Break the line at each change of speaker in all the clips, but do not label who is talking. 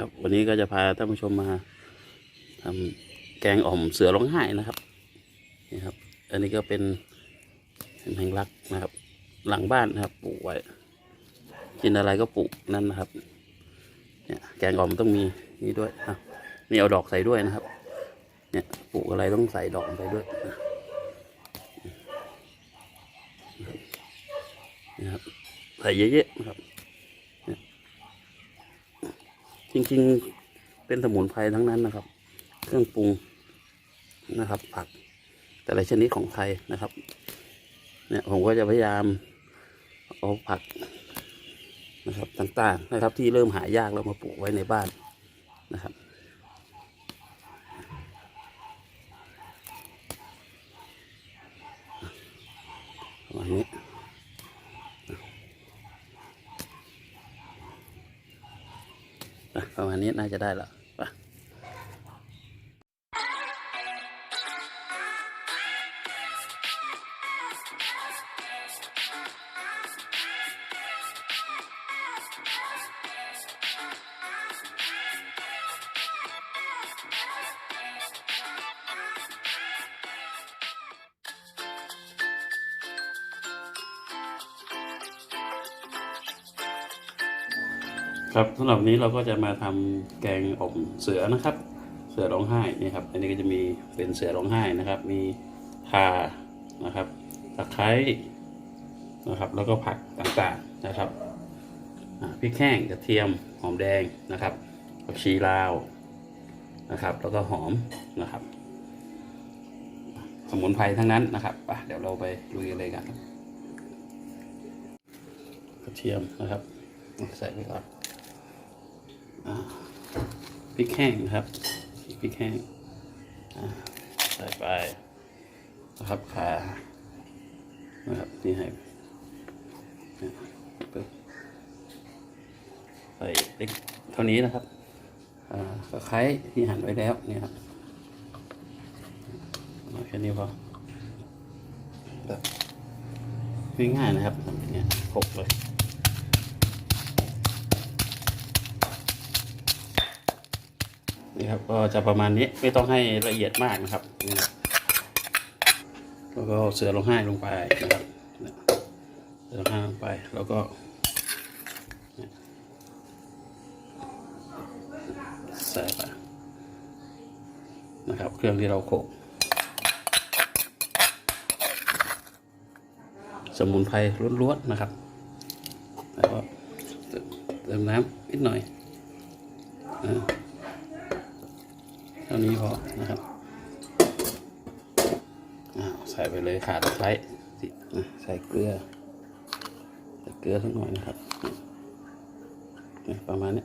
ครับวันนี้ก็จะพาท่านผู้ชมมาทำแกงอ่อมเสือร้องไห้นะครับนี่ครับ อันนี้ก็เป็นเป็นแมงลักนะครับ หลังบ้านนะครับปลูกไว้กินอะไรก็ปลูกนั่นนะครับเนี่ยแกงอ่อมต้องมีนี่ด้วยอะนี่เอาดอกใส่ด้วยนะครับ เนี่ยปลูกอะไรต้องใส่ดอกใส่ด้วยนะครับใส่เยอะๆนะครับ จ ริง ๆ เป็นสมุนไพรทั้งนั้นนะครับ เครื่องปรุงนะครับ ผัก แต่ละชนิดของไทยนะครับ เนี่ยผมก็จะพยายามเอาผักนะครับต่างๆนะครับ ที่เริ่มหายากแล้วมาปลูกไว้ในบ้านนะครับ ประมาณนี้ อนนี้น่าจะได้แล้ว ครับสำหรับนี้เราก็จะมาทำแกงอ่อมเสือนะครับ เสือร้องไห้นี่ครับ อันนี้ก็จะมีเป็นเสือร้องไห้นะครับ มีข่านะครับตะไคร้นะครับ แล้วก็ผักต่างๆนะครับพริกแห้งกระเทียมหอมแดงนะครับผักชีลาวนะครับ แล้วก็หอมนะครับ สมุนไพรทั้งนั้นนะครับเดี๋ยวเราไปลุยกันเลยกันกระเทียมนะครับใส่ไปก่อน พริกแห้งนะครับพริกแห้งใส่ไปนะครับขานะครับนี่ให้ปึ๊บใส่เล็กเท่านี้นะครับอ่าตะไคร้ที่หั่นไว้แล้วเนี่ยครับเอแค่นี้พอแบบง่ายๆนะครับเนี่ยครบเลย นี่ครับก็จะประมาณนี้ไม่ต้องให้ละเอียดมากนะครับนี่นะแล้วก็เสือลงไห้ลงไปนะครับเสือลงไห้ลงไปแล้วก็ใส่ไปนะครับ เครื่องที่เราโขลกสมุนไพรล้วนๆนะครับ แล้วก็เติมน้ำนิดหน่อยอ่าานี้พอนะครับใส่ไปเลยขาดไคร้สิอะใส่เกลือใส่เกลือสักหน่อยนะครับประมาณนี้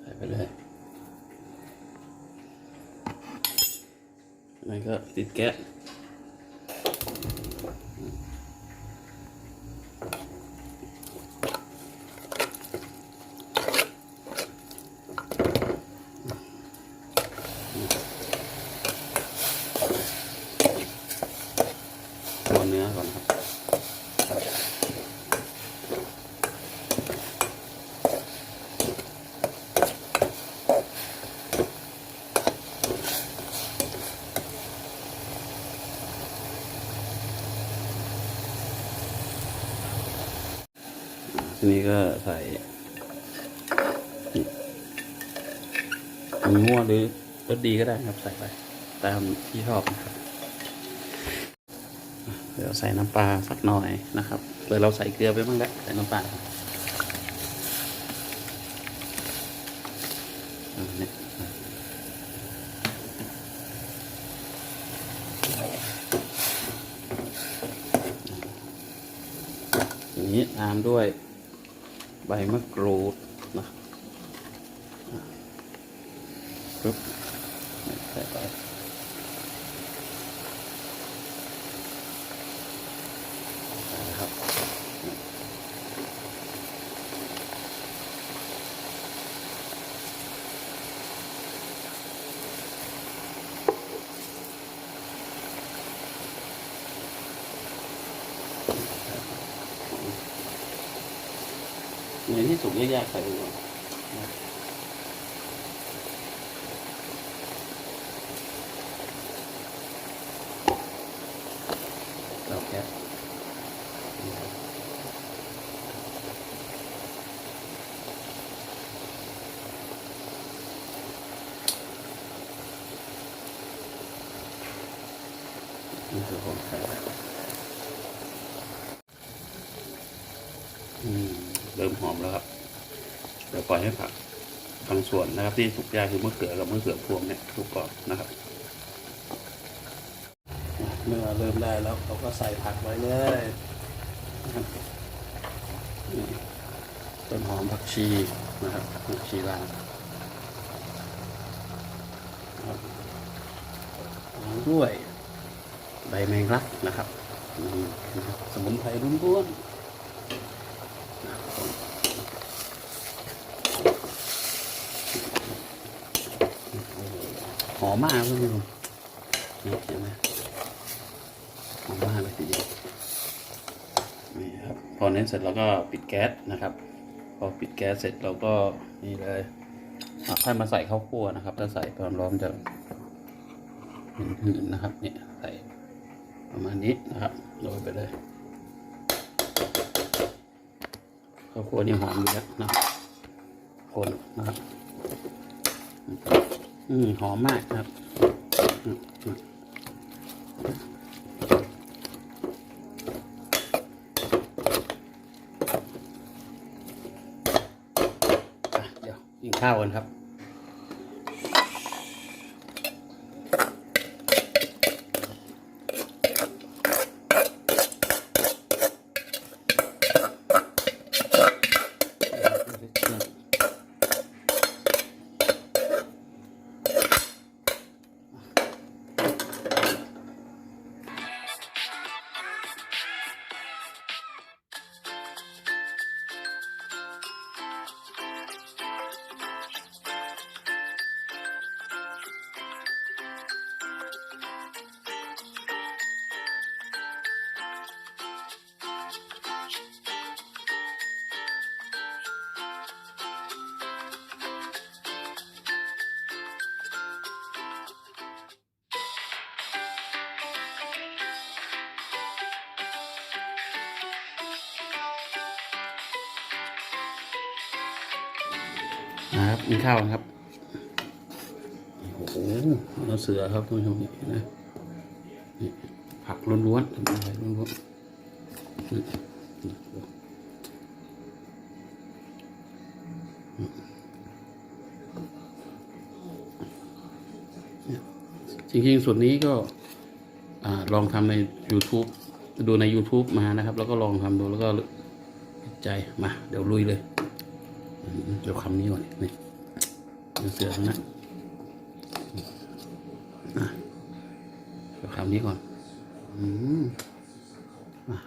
ใส่ไปเลยแล้วก็ติดแก๊สตัวเนื้อก่อนครับที นี้ก็ใส่มันมั่วหรือรสดีก็ได้ครับใส่ไป ตามที่ชอบนะครับ เดี๋ยวใส่น้ำปลาสักหน่อยนะครับเดี๋ยวเราใส่เกลือไปบ้างแล้วใส่น้ำปลาอ่าเนี่ยอย่างนี้ตามด้วย ใบมะกรูดนะปึ๊บใส่ไป ในที่สุกยากๆใส่ไปก่อนเราแก๊สนี่คือของไทยอืม เริ่มหอมแล้วครับเดี๋ยวปล่อยให้ผักบางส่วนนะครับ ที่สุกยากคือมะเขือกับมะเขือพวงเนี่ยสุกก่อนนะครับอะเมื่อเริ่มได้แล้วเราก็ใส่ผักไว้เลยนะครับนี่ต้นหอมผักชีนะครับผักชีลาวครับตามด้วยใบแมงลักนะครับนี่นะครับสมุนไพรล้วนๆนะครับ ห อมมากคุณผู้ชมนี่เห็นไหมหอมมากเลยทีเดียวนี่ครับพอเน้นเสร็จเราก็ปิดแก๊สนะครับ พอปิดแก๊สเสร็จเราก็นี่เลยอะค่อยมาใส่ข้าวคั่วนะครับ ถ้าใส่ความร้อนจะหืนๆนะครับเนี่ยใส่ประมาณนี้นะครับโรยไปเลยข้าวคั่วนี่หอมอยู่แล้วนะคนนะครับ อืมหอมมากครับเดี๋ยวกินข้าวกันครับ นะครับกินข้าวกันครับ โอ้โหเราเสือครับท่านผู้ชมนี่นะนี่ผักล้วนๆสมุนไรล้วนๆนี่นี่เนี่จริงๆส่วนนี้ก็อลองทำใน YouTube ดูใน YouTube มานะครับ แล้วก็ลองทำดูแล้วก็ใจมา เดี๋ยวลุยเลย เดี๋ยวคำนี้ก่อนนี่เดี๋ยวเสือนั้นอะเดี๋ยวคำนี้ก่อน อืม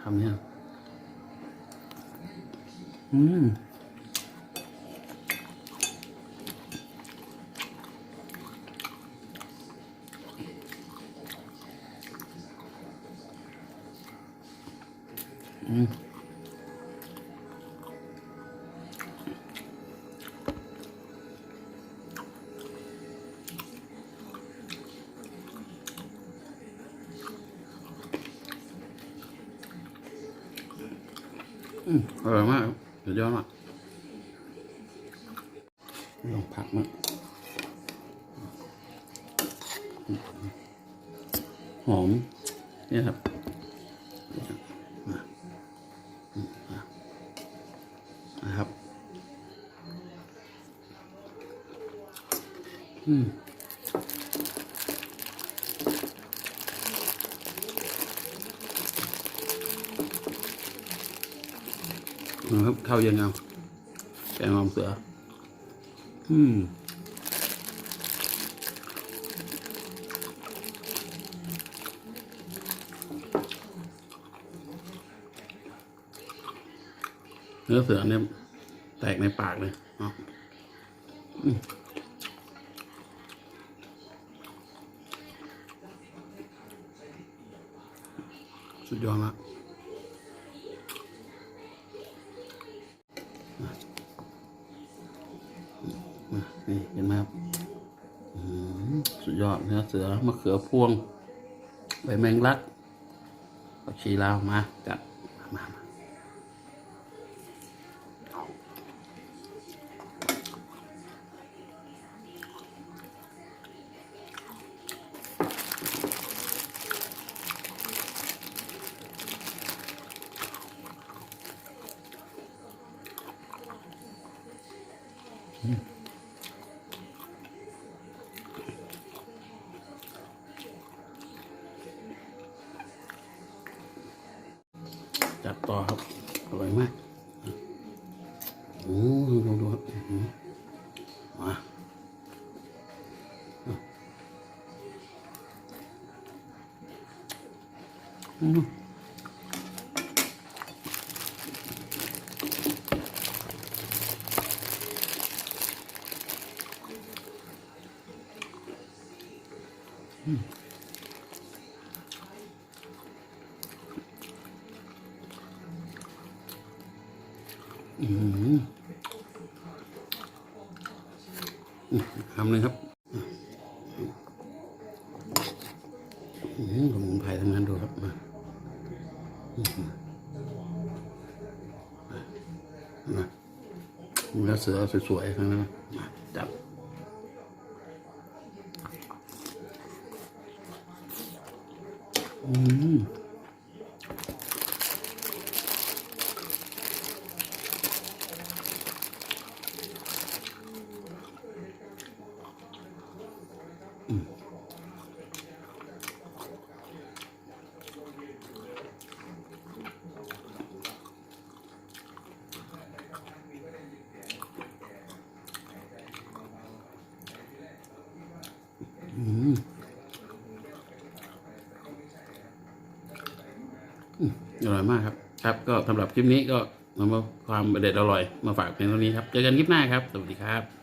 คำนี้ก่อนอืม อืมอร่อยมากสุดยอดมากลองผักมั้งหอมเนี่ยครับนะครับ อืม ข้าวเย็นเอาแกงหอมเสือ อืมเนื้อเสือเนี่ยแตกในปากเลยเนาะสุดยอดละ เห็นไหมครับสุดยอดเนื้อเสือมะเขือพวงใบแมงลักผักชีลาวมาจัดมามา อืมอืมอืมคำหนึ่งครับอืมสมุนไพรทั้งนั้นดูครับมาอืมมาเนื้อเสือสวยๆทั้งนั้นนะมจับอืม อืม อร่อยมากครับ ครับ ก็สำหรับคลิปนี้ก็นำมาความเด็ดอร่อยมาฝากเพียงเท่านี้ครับ เจอกันคลิปหน้าครับ สวัสดีครับ